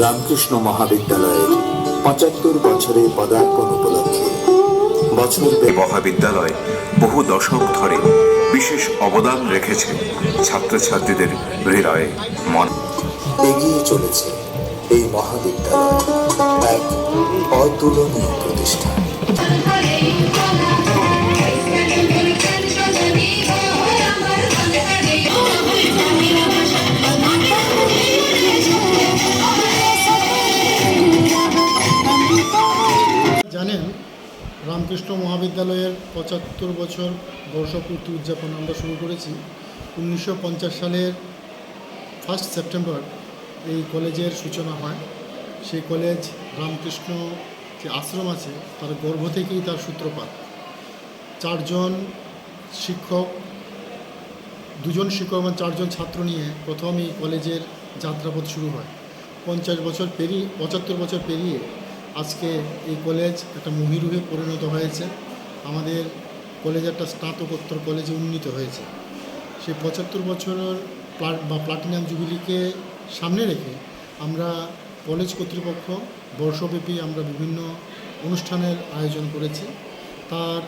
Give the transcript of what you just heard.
রামকৃষ্ণ মহাবিদ্যালয়ের পঁচাত্তর বছরে পদার্পণ উপলক্ষে বছর মহাবিদ্যালয় বহু দশক ধরে বিশেষ অবদান রেখেছে ছাত্রছাত্রীদের হৃদয়ে। মন এগিয়ে চলেছে এই মহাবিদ্যালয় এক অতুলনীয় প্রতিষ্ঠান। রামকৃষ্ণ মহাবিদ্যালয়ের পঁচাত্তর বছর বর্ষপূর্তি উদযাপন আমরা শুরু করেছি। উনিশশো পঞ্চাশ সালের ফার্স্ট সেপ্টেম্বর এই কলেজের সূচনা হয়। সেই কলেজ রামকৃষ্ণ যে আশ্রম আছে, তার গর্ভ থেকেই তার সূত্রপাত। চারজন শিক্ষক, দুজন শিক্ষক এবং চারজন ছাত্র নিয়ে প্রথম এই কলেজের যাত্রাপথ শুরু হয়। পঞ্চাশ বছর পেরিয়ে, পঁচাত্তর বছর পেরিয়ে আজকে এই কলেজ একটা মহিরুহে পরিণত হয়েছে। আমাদের কলেজ একটা স্নাতকোত্তর কলেজে উন্নীত হয়েছে। সে পঁচাত্তর বছরের বা প্লাটিনাম জুবিলিকে সামনে রেখে আমরা কলেজ কর্তৃপক্ষ, বর্ষব্যাপী আমরা বিভিন্ন অনুষ্ঠানের আয়োজন করেছি। তার